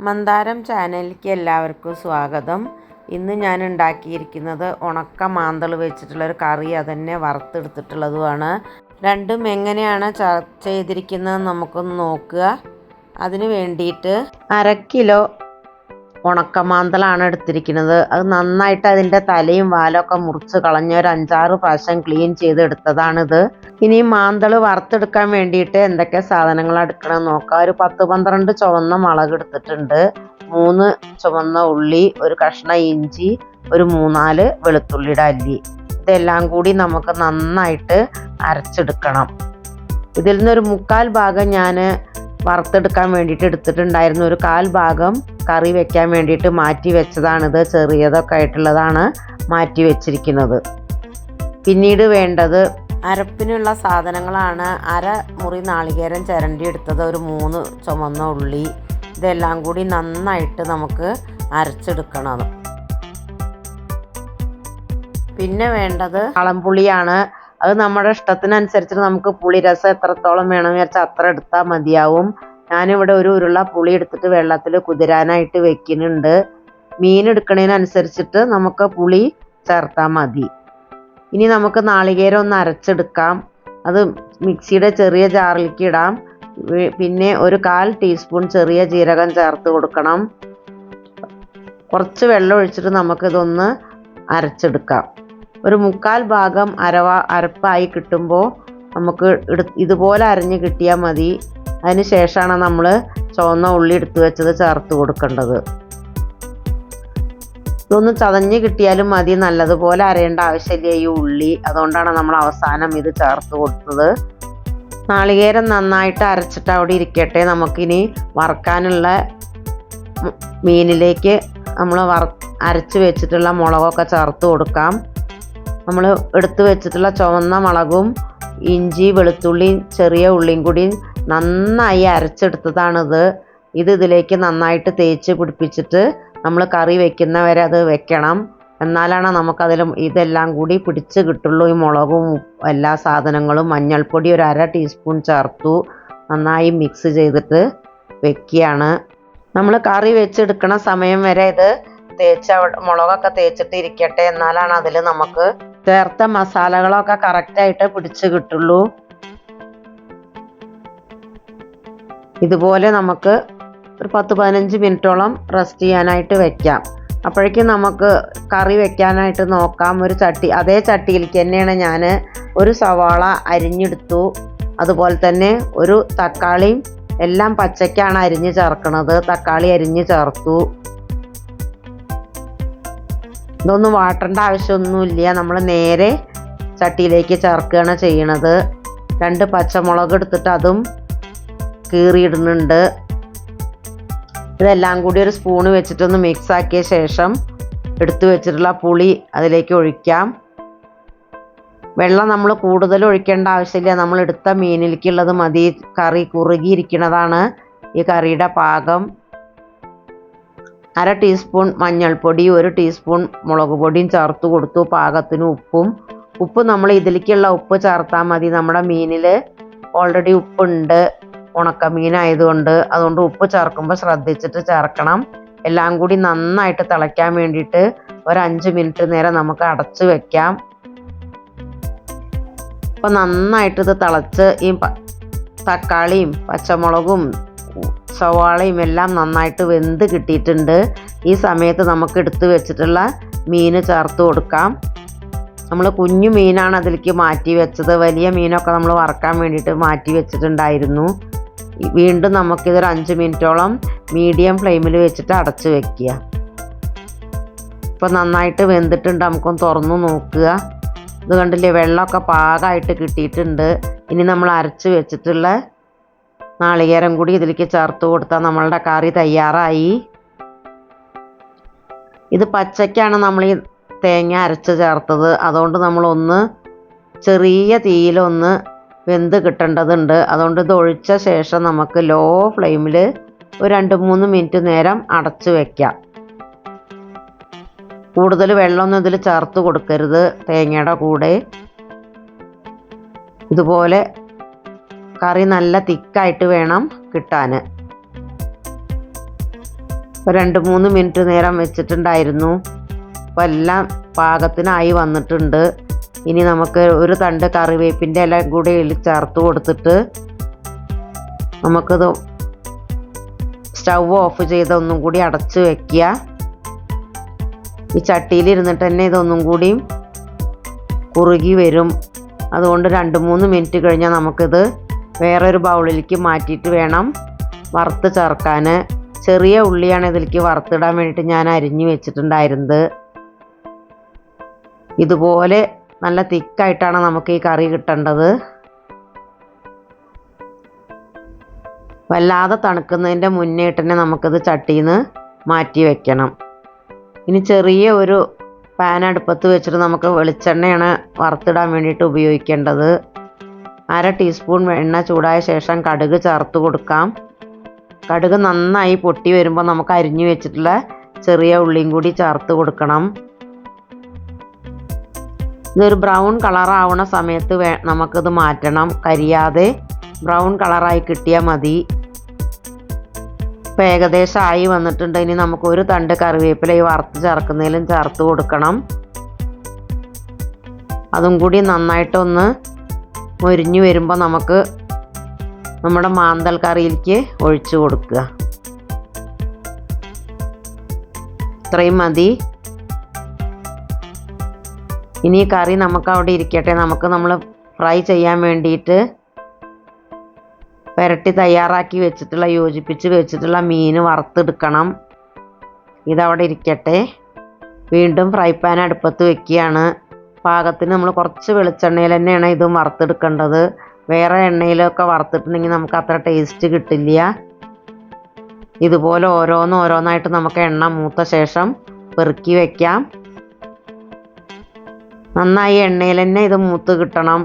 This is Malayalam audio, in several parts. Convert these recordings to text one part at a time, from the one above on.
മന്ദാരം ചാനലിലേക്ക് എല്ലാവർക്കും സ്വാഗതം. ഇന്ന് ഞാൻ ഉണ്ടാക്കിയിരിക്കുന്നത് ഉണക്ക മാന്തൾ വെച്ചിട്ടുള്ള ഒരു കറി അതന്നെ വറുത്തെടുത്തിട്ടുള്ളതുമാണ്. രണ്ടും എങ്ങനെയാണ് ചെയ്തിരിക്കുന്നത് നമുക്കൊന്ന് നോക്കുക. അതിന് വേണ്ടിയിട്ട് അര കിലോ ഉണക്കമാന്തളാണ് എടുത്തിരിക്കുന്നത്. അത് നന്നായിട്ട് അതിന്റെ തലയും വാലൊക്കെ മുറിച്ച് കളഞ്ഞ ഒരു അഞ്ചാറ് പ്രാവശ്യം ക്ലീൻ ചെയ്തെടുത്തതാണിത്. ഇനി മാന്തൾ വറുത്തെടുക്കാൻ വേണ്ടിയിട്ട് എന്തൊക്കെ സാധനങ്ങൾ എടുക്കണം നോക്കാം. ഒരു പത്ത് പന്ത്രണ്ട് ചുവന്ന മുളക് എടുത്തിട്ടുണ്ട്. മൂന്ന് ചുവന്ന ഉള്ളി ഒരു കഷ്ണം ഇഞ്ചി ഒരു മൂന്നാൽ വെളുത്തുള്ളിയുടെ അല്ലി. ഇതെല്ലാം കൂടി നമുക്ക് നന്നായിട്ട് അരച്ചെടുക്കണം. ഇതിൽ നിന്നൊരു മുക്കാൽ ഭാഗം ഞാൻ വറുത്തെടുക്കാൻ വേണ്ടിയിട്ട് എടുത്തിട്ടുണ്ടായിരുന്നു. ഒരു കാൽ ഭാഗം കറി വെക്കാൻ വേണ്ടിയിട്ട് മാറ്റി വെച്ചതാണിത്. ചെറിയതൊക്കെ ആയിട്ടുള്ളതാണ് മാറ്റി വെച്ചിരിക്കുന്നത്. പിന്നീട് വേണ്ടത് അരപ്പിനുള്ള സാധനങ്ങളാണ്. അര മുറി നാളികേരം ചിരണ്ടി എടുത്തത് ഒരു മൂന്ന് ചുമന്ന ഉള്ളി. ഇതെല്ലാം കൂടി നന്നായിട്ട് നമുക്ക് അരച്ചെടുക്കണം. പിന്നെ വേണ്ടത് കളംപുളിയാണ് അത് നമ്മുടെ ഇഷ്ടത്തിനനുസരിച്ച് നമുക്ക് പുളിരസം എത്രത്തോളം വേണമെന്ന് വെച്ചാൽ അത്ര എടുത്താൽ മതിയാവും. ഞാനിവിടെ ഒരു ഉരുള പുളി എടുത്തിട്ട് വെള്ളത്തിൽ കുതിരാനായിട്ട് വെക്കുന്നുണ്ട്. മീൻ എടുക്കണതിനനുസരിച്ചിട്ട് നമുക്ക് പുളി ചേർത്താൽ മതി. ഇനി നമുക്ക് നാളികേരം ഒന്ന് അരച്ചെടുക്കാം. അത് മിക്സിയുടെ ചെറിയ ജാറിലേക്ക് ഇടാം. പിന്നെ ഒരു കാൽ ടീസ്പൂൺ ചെറിയ ജീരകം ചേർത്ത് കൊടുക്കണം. കുറച്ച് വെള്ളം ഒഴിച്ചിട്ട് നമുക്കിതൊന്ന് അരച്ചെടുക്കാം. ഒരു മുക്കാൽ ഭാഗം അരവ അരപ്പായി കിട്ടുമ്പോൾ നമുക്ക് ഇതുപോലെ അരഞ്ഞ് കിട്ടിയാൽ മതി. അതിന് ശേഷമാണ് നമ്മൾ ചുവന്ന ഉള്ളി എടുത്തു വെച്ചത് ചേർത്ത് കൊടുക്കേണ്ടത്. ഇതൊന്ന് ചതഞ്ഞ് കിട്ടിയാലും മതി. നല്ലതുപോലെ അരയേണ്ട ആവശ്യമില്ല ഈ ഉള്ളി. അതുകൊണ്ടാണ് നമ്മൾ അവസാനം ഇത് ചേർത്ത് കൊടുത്തത്. നാളികേരം നന്നായിട്ട് അരച്ചിട്ട് അവിടെ ഇരിക്കട്ടെ. നമുക്കിനി വറുക്കാനുള്ള മീനിലേക്ക് നമ്മൾ വറ അരച്ച് വെച്ചിട്ടുള്ള മുളകൊക്കെ ചേർത്ത് കൊടുക്കാം. നമ്മൾ എടുത്തു വെച്ചിട്ടുള്ള ചുവന്ന മുളകും ഇഞ്ചി വെളുത്തുള്ളിയും ചെറിയ ഉള്ളിയും കൂടി നന്നായി അരച്ചെടുത്തതാണിത്. ഇത് ഇതിലേക്ക് നന്നായിട്ട് തേച്ച് പിടിപ്പിച്ചിട്ട് നമ്മൾ കറി വെക്കുന്നവരെ അത് വെക്കണം. എന്നാലാണ് നമുക്കതിൽ ഇതെല്ലാം കൂടി പിടിച്ച് കിട്ടുള്ളൂ. ഈ മുളകും എല്ലാ സാധനങ്ങളും മഞ്ഞൾപ്പൊടി ഒരു അര ടീസ്പൂൺ ചേർത്തു. നന്നായി മിക്സ് ചെയ്തിട്ട് വെക്കുകയാണ്. നമ്മൾ കറി വെച്ചെടുക്കണ സമയം വരെ ഇത് തേച്ച് മുളകൊക്കെ തേച്ചിട്ട് ഇരിക്കട്ടെ. എന്നാലാണ് അതിൽ നമുക്ക് ചേർത്ത മസാലകളൊക്കെ കറക്റ്റായിട്ട് പിടിച്ച് കിട്ടുള്ളൂ. ഇതുപോലെ നമുക്ക് ഒരു പത്ത് പതിനഞ്ച് മിനിറ്റോളം റെസ്റ്റ് ചെയ്യാനായിട്ട് വെക്കാം. അപ്പോഴേക്കും നമുക്ക് കറി വെക്കാനായിട്ട് നോക്കാം. ഒരു ചട്ടി അതേ ചട്ടിയിലേക്ക് തന്നെയാണ് ഞാൻ ഒരു സവാള അരിഞ്ഞെടുത്തു. അതുപോലെ തന്നെ ഒരു തക്കാളിയും എല്ലാം പച്ചയ്ക്കാണ് അരിഞ്ഞ് ചേർക്കുന്നത് തക്കാളി അരിഞ്ഞ് ചേർത്തു. ഇതൊന്നും വാട്ടേണ്ട ആവശ്യമൊന്നുമില്ല. നമ്മൾ നേരെ ചട്ടിയിലേക്ക് ചേർക്കുകയാണ് ചെയ്യണത്. രണ്ട് പച്ചമുളക് എടുത്തിട്ട് അതും കീറിയിടുന്നുണ്ട്. ഇതെല്ലാം കൂടി ഒരു സ്പൂണ് വെച്ചിട്ടൊന്ന് മിക്സ് ആക്കിയ ശേഷം എടുത്തു വെച്ചിട്ടുള്ള പുളി അതിലേക്ക് ഒഴിക്കാം. വെള്ളം നമ്മൾ കൂടുതൽ ഒഴിക്കേണ്ട ആവശ്യമില്ല. നമ്മൾ എടുത്ത മീനിലേക്കുള്ളത് മതി. കറി കുറുകിയിരിക്കുന്നതാണ് ഈ കറിയുടെ പാകം. അര ടീസ്പൂൺ മഞ്ഞൾപ്പൊടി ഒരു ടീസ്പൂൺ മുളക് പൊടിയും ചേർത്ത് കൊടുത്തു. പാകത്തിന് ഉപ്പും. ഉപ്പ് നമ്മൾ ഇതിലേക്കുള്ള ഉപ്പ് ചേർത്താൽ മതി. നമ്മുടെ മീനിൽ ഓൾറെഡി ഉപ്പുണ്ട്. ഉണക്കമീനായതുകൊണ്ട് അതുകൊണ്ട് ഉപ്പ് ചേർക്കുമ്പോൾ ശ്രദ്ധിച്ചിട്ട് ചേർക്കണം. എല്ലാം കൂടി നന്നായിട്ട് തിളയ്ക്കാൻ വേണ്ടിയിട്ട് ഒരു അഞ്ച് മിനിറ്റ് നേരം നമുക്ക് അടച്ചു വെക്കാം. അപ്പോൾ നന്നായിട്ട് ഇത് തിളച്ച് ഈ തക്കാളിയും പച്ചമുളകും സവാളയും എല്ലാം നന്നായിട്ട് വെന്ത് കിട്ടിയിട്ടുണ്ട്. ഈ സമയത്ത് നമുക്ക് എടുത്ത് വെച്ചിട്ടുള്ള മീൻ ചേർത്ത് കൊടുക്കാം. നമ്മൾ കുഞ്ഞു മീനാണ് അതിലേക്ക് മാറ്റി വെച്ചത്. വലിയ മീനൊക്കെ നമ്മൾ വറക്കാൻ വേണ്ടിയിട്ട് മാറ്റി വെച്ചിട്ടുണ്ടായിരുന്നു. വീണ്ടും നമുക്കിതൊരു അഞ്ച് മിനിറ്റോളം മീഡിയം ഫ്ലെയിമിൽ വെച്ചിട്ട് അടച്ച് വെക്കുക. ഇപ്പോൾ നന്നായിട്ട് വെന്തിട്ടുണ്ട്. നമുക്കൊന്ന് തുറന്നു നോക്കുക. ഇത് കണ്ടില്ലേ വെള്ളമൊക്കെ പാകമായിട്ട് കിട്ടിയിട്ടുണ്ട്. ഇനി നമ്മൾ അരച്ച് വെച്ചിട്ടുള്ള നാളികേരം കൂടി ഇതിലേക്ക് ചേർത്ത് കൊടുത്താൽ നമ്മളുടെ കറി തയ്യാറായി. ഇത് പച്ചയ്ക്കാണ് നമ്മൾ ഈ തേങ്ങ അരച്ച് ചേർത്തത്. അതുകൊണ്ട് നമ്മളൊന്ന് ചെറിയ തീയിലൊന്ന് വെന്ത് കിട്ടേണ്ടതുണ്ട്. അതുകൊണ്ട് ഇത് ഒഴിച്ച ശേഷം നമുക്ക് ലോ ഫ്ലെയിമിൽ ഒരു രണ്ട് മൂന്ന് മിനിറ്റ് നേരം അടച്ചു വെക്കാം. കൂടുതൽ വെള്ളമൊന്നും ഇതിൽ ചേർത്ത് കൊടുക്കരുത് തേങ്ങയുടെ കൂടെ. ഇതുപോലെ കറി നല്ല തിക്കായിട്ട് വേണം കിട്ടാൻ രണ്ട് മൂന്ന് മിനിറ്റ് നേരം വെച്ചിട്ടുണ്ടായിരുന്നു. അപ്പോൾ എല്ലാം പാകത്തിനായി വന്നിട്ടുണ്ട്. ഇനി നമുക്ക് ഒരു തണ്ട് കറിവേപ്പിന്റെ ഇല കൂടി ചേർത്ത് കൊടുത്തിട്ട് നമുക്കത് സ്റ്റൗ ഓഫ് ചെയ്ത് ഒന്നും കൂടി അടച്ച് വെക്കുക. ഈ ചട്ടിയിൽ ഇരുന്നിട്ട് തന്നെ ഇതൊന്നും കൂടി കുറുകി വരും. അതുകൊണ്ട് രണ്ട് മൂന്ന് മിനിറ്റ് കഴിഞ്ഞാൽ നമുക്കിത് വേറൊരു ബൗളിലേക്ക് മാറ്റിയിട്ട് വേണം വറുത്ത് ചേർക്കാൻ ചെറിയ ഉള്ളിയാണ് ഇതിലേക്ക് വറുത്തിടാൻ വേണ്ടിയിട്ട് ഞാൻ അരിഞ്ഞു വെച്ചിട്ടുണ്ടായിരുന്നത്. ഇതുപോലെ നല്ല തിക്കായിട്ടാണ് നമുക്ക് ഈ കറി കിട്ടേണ്ടത്. വല്ലാതെ തണുക്കുന്നതിന്റെ മുന്നേ തന്നെ നമുക്കിത് ചട്ടിയിൽ നിന്ന് മാറ്റി വെക്കണം. ഇനി ചെറിയ ഒരു പാൻ അടുപ്പത്ത് വെച്ചിട്ട് നമുക്ക് വെളിച്ചെണ്ണയാണ് വറുത്തിടാൻ വേണ്ടിയിട്ട് ഉപയോഗിക്കേണ്ടത്. അര ടീസ്പൂൺ എണ്ണ ചൂടായ ശേഷം കടുക് ചേർത്ത് കൊടുക്കാം. കടുക് നന്നായി പൊട്ടി വരുമ്പോൾ നമുക്ക് അരിഞ്ഞു വെച്ചിട്ടുള്ള ചെറിയ ഉള്ളിയും കൂടി ചേർത്ത് കൊടുക്കണം. ഇതൊരു ബ്രൗൺ കളറാവണ സമയത്ത് വേ നമുക്കിത് മാറ്റണം. കരിയാതെ ബ്രൗൺ കളറായി കിട്ടിയാൽ മതി. ഇപ്പം ഏകദേശം ആയി വന്നിട്ടുണ്ട്. ഇനി നമുക്ക് ഒരു തണ്ട് കറിവേപ്പില ഈ വറുത്ത് ചേർക്കുന്നതിലും ചേർത്ത് കൊടുക്കണം. അതും കൂടി നന്നായിട്ടൊന്ന് മൊരിഞ്ഞു വരുമ്പോൾ നമുക്ക് നമ്മുടെ മാന്തൽ കറിയിലേക്ക് ഒഴിച്ചു കൊടുക്കുക. ഇത്രയും മതി. ഇനി കറി നമുക്ക് അവിടെ ഇരിക്കട്ടെ. നമുക്ക് നമ്മൾ ഫ്രൈ ചെയ്യാൻ വേണ്ടിയിട്ട് പുരട്ടി തയ്യാറാക്കി വെച്ചിട്ടുള്ള യോജിപ്പിച്ച് വെച്ചിട്ടുള്ള മീൻ വറുത്തെടുക്കണം. ഇതവിടെ ഇരിക്കട്ടെ. വീണ്ടും ഫ്രൈ പാൻ അടുപ്പത്ത് വെക്കുകയാണ്. പാകത്തിന് നമ്മൾ കുറച്ച് വെളിച്ചെണ്ണയിൽ തന്നെയാണ് ഇതും വറുത്തെടുക്കേണ്ടത്. വേറെ എണ്ണയിലൊക്കെ വറുത്തിട്ടുണ്ടെങ്കിൽ നമുക്ക് അത്ര ടേസ്റ്റ് കിട്ടില്ല. ഇതുപോലെ ഓരോന്നോരോന്നായിട്ട് നമുക്ക് എണ്ണ മൂത്ത ശേഷം പെറുക്കി വെക്കാം. നന്നായി എണ്ണയിൽ തന്നെ ഇത് മൂത്ത് കിട്ടണം.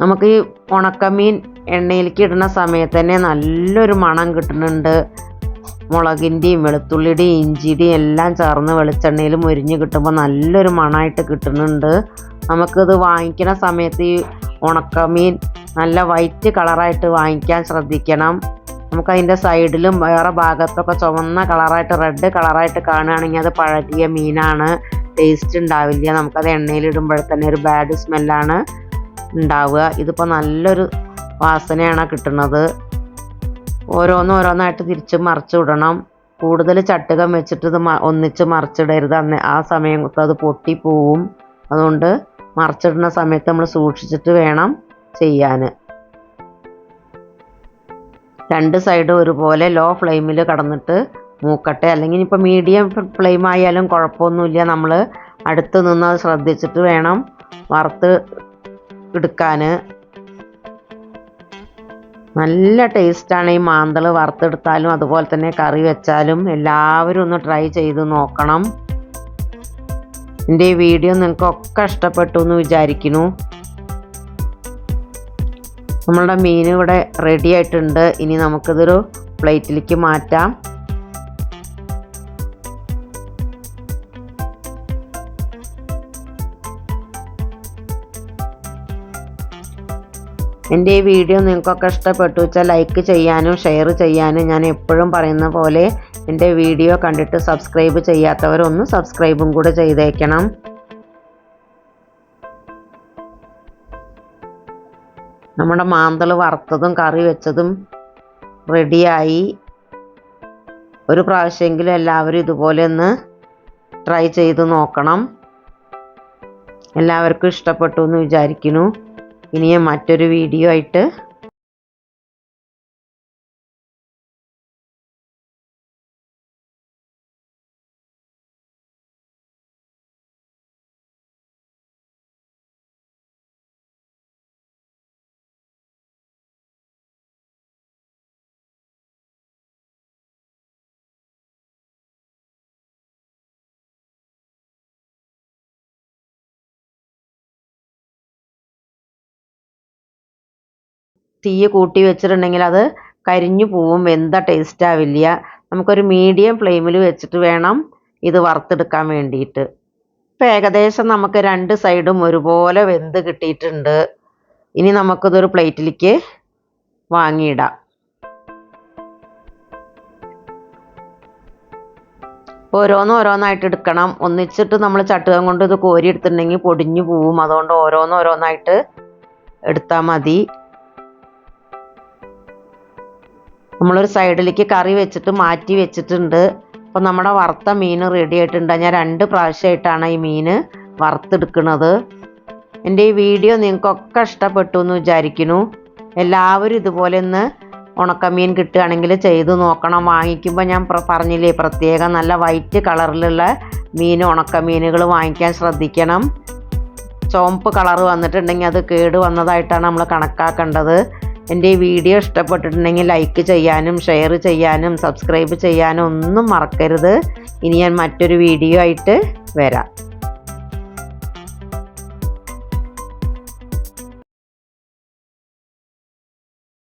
നമുക്ക് ഈ ഉണക്കമീൻ എണ്ണയിലേക്ക് ഇടുന്ന സമയത്ത് തന്നെ നല്ലൊരു മണം കിട്ടുന്നുണ്ട്. മുളകിന്റെയും വെളുത്തുള്ളിയുടെയും ഇഞ്ചിയുടെയും എല്ലാം ചേർന്ന് വെളിച്ചെണ്ണയിൽ മുരിഞ്ഞ് കിട്ടുമ്പോൾ നല്ലൊരു മണമായിട്ട് കിട്ടുന്നുണ്ട്. നമുക്കിത് വാങ്ങിക്കുന്ന സമയത്ത് ഈ ഉണക്കമീൻ നല്ല വൈറ്റ് കളറായിട്ട് വാങ്ങിക്കാൻ ശ്രദ്ധിക്കണം. നമുക്കതിന്റെ സൈഡിലും വേറെ ഭാഗത്തൊക്കെ ചുവന്ന കളറായിട്ട് റെഡ് കളറായിട്ട് കാണുകയാണെങ്കിൽ അത് പഴകിയ മീനാണ്. ടേസ്റ്റ് ഉണ്ടാവില്ല. നമുക്കത് എണ്ണയിലിടുമ്പോൾ തന്നെ ഒരു ബാഡ് സ്മെല്ലാണ് ഉണ്ടാവുക. ഇതിപ്പോൾ നല്ലൊരു വാസനയാണ് കിട്ടുന്നത്. ഓരോന്ന് ഓരോന്നായിട്ട് തിരിച്ച് മറിച്ച് വിടണം. കൂടുതൽ ചട്ടുകം വെച്ചിട്ട് ഇത് ഒന്നിച്ച് മറിച്ചിടരുത്. അന്ന് ആ സമയം അത് പൊട്ടിപ്പോവും അതുകൊണ്ട് മറിച്ചിടുന്ന സമയത്ത് നമ്മൾ സൂക്ഷിച്ചിട്ട് വേണം ചെയ്യാൻ രണ്ട് സൈഡും ഒരുപോലെ ലോ ഫ്ലെയിമിൽ കടന്നിട്ട് മൂക്കട്ടെ. അല്ലെങ്കിൽ ഇനിയിപ്പോൾ മീഡിയം ഫ്ലെയിം ആയാലും കുഴപ്പമൊന്നുമില്ല. നമ്മൾ അടുത്ത് നിന്ന് അത് ശ്രദ്ധിച്ചിട്ട് വേണം വറുത്ത് എടുക്കാൻ നല്ല ടേസ്റ്റാണ് ഈ മാന്തൾ വറുത്തെടുത്താലും അതുപോലെ തന്നെ കറി വെച്ചാലും എല്ലാവരും ഒന്ന് ട്രൈ ചെയ്ത് നോക്കണം. എന്റെ ഈ വീഡിയോ നിങ്ങൾക്കൊക്കെ ഇഷ്ടപ്പെട്ടു എന്ന് വിചാരിക്കുന്നു. നമ്മളുടെ മീൻ ഇവിടെ റെഡി ആയിട്ടുണ്ട്. ഇനി നമുക്കിതൊരു പ്ലേറ്റിലേക്ക് മാറ്റാം. എന്റെ ഈ വീഡിയോ നിങ്ങൾക്കൊക്കെ ഇഷ്ടപ്പെട്ടു വെച്ചാൽ ലൈക്ക് ചെയ്യാനും ഷെയർ ചെയ്യാനും ഞാൻ എപ്പോഴും പറയുന്ന പോലെ എന്റെ വീഡിയോ കണ്ടിട്ട് സബ്സ്ക്രൈബ് ചെയ്യാത്തവരൊന്ന് സബ്സ്ക്രൈബും കൂടെ ചെയ്തേക്കണം. നമ്മുടെ മാന്തൾ വറുത്തതും കറി വെച്ചതും റെഡിയായി ഒരു പ്രാവശ്യമെങ്കിലും എല്ലാവരും ഇതുപോലെ ഒന്ന് ട്രൈ ചെയ്ത് നോക്കണം. എല്ലാവർക്കും ഇഷ്ടപ്പെട്ടു എന്ന് വിചാരിക്കുന്നു. ഇനിയും മറ്റൊരു വീഡിയോ ആയിട്ട് തീ കൂട്ടി വെച്ചിട്ടുണ്ടെങ്കിൽ അത് കരിഞ്ഞു പോവും. വെന്ത ടേസ്റ്റ് ആവില്ല നമുക്കൊരു മീഡിയം ഫ്ലെയിമിൽ വെച്ചിട്ട് വേണം ഇത് വറുത്തെടുക്കാൻ വേണ്ടിയിട്ട്. ഇപ്പം ഏകദേശം നമുക്ക് രണ്ട് സൈഡും ഒരുപോലെ വെന്ത് കിട്ടിയിട്ടുണ്ട്. ഇനി നമുക്കിതൊരു പ്ലേറ്റിലേക്ക് വാങ്ങിയിടാം. ഓരോന്ന് ഓരോന്നായിട്ട് എടുക്കണം. ഒന്നിച്ചിട്ട് നമ്മൾ ചട്ടുകം കൊണ്ട് ഇത് കോരി എടുത്തിട്ടുണ്ടെങ്കിൽ പൊടിഞ്ഞു പോവും. അതുകൊണ്ട് ഓരോന്ന് ഓരോന്നായിട്ട് എടുത്താൽ മതി. നമ്മളൊരു സൈഡിലേക്ക് കറി വെച്ചിട്ട് മാറ്റി വെച്ചിട്ടുണ്ട്. അപ്പോൾ നമ്മുടെ വറുത്ത മീൻ റെഡി ആയിട്ടുണ്ട്. ഞാൻ രണ്ട് പ്രാവശ്യമായിട്ടാണ് ഈ മീൻ വറുത്തെടുക്കുന്നത്. എന്റെ ഈ വീഡിയോ നിങ്ങൾക്കൊക്കെ ഇഷ്ടപ്പെട്ടു എന്ന് വിചാരിക്കുന്നു. എല്ലാവരും ഇതുപോലെ ഒന്ന് ഉണക്കമീൻ കിട്ടുകയാണെങ്കിൽ ചെയ്ത് നോക്കണം. വാങ്ങിക്കുമ്പോൾ ഞാൻ പറഞ്ഞില്ലേ പ്രത്യേകം നല്ല വൈറ്റ് കളറിലുള്ള മീൻ ഉണക്കമീനുകൾ വാങ്ങിക്കാൻ ശ്രദ്ധിക്കണം. ചുവപ്പ് കളർ വന്നിട്ടുണ്ടെങ്കിൽ അത് കേട് വന്നതായിട്ടാണ് നമ്മൾ കണക്കാക്കേണ്ടത്. എന്റെ ഈ വീഡിയോ ഇഷ്ടപ്പെട്ടിട്ടുണ്ടെങ്കിൽ ലൈക്ക് ചെയ്യാനും ഷെയർ ചെയ്യാനും സബ്സ്ക്രൈബ് ചെയ്യാനും ഒന്നും മറക്കരുത്. ഇനി ഞാൻ മറ്റൊരു വീഡിയോ ആയിട്ട് വരാം.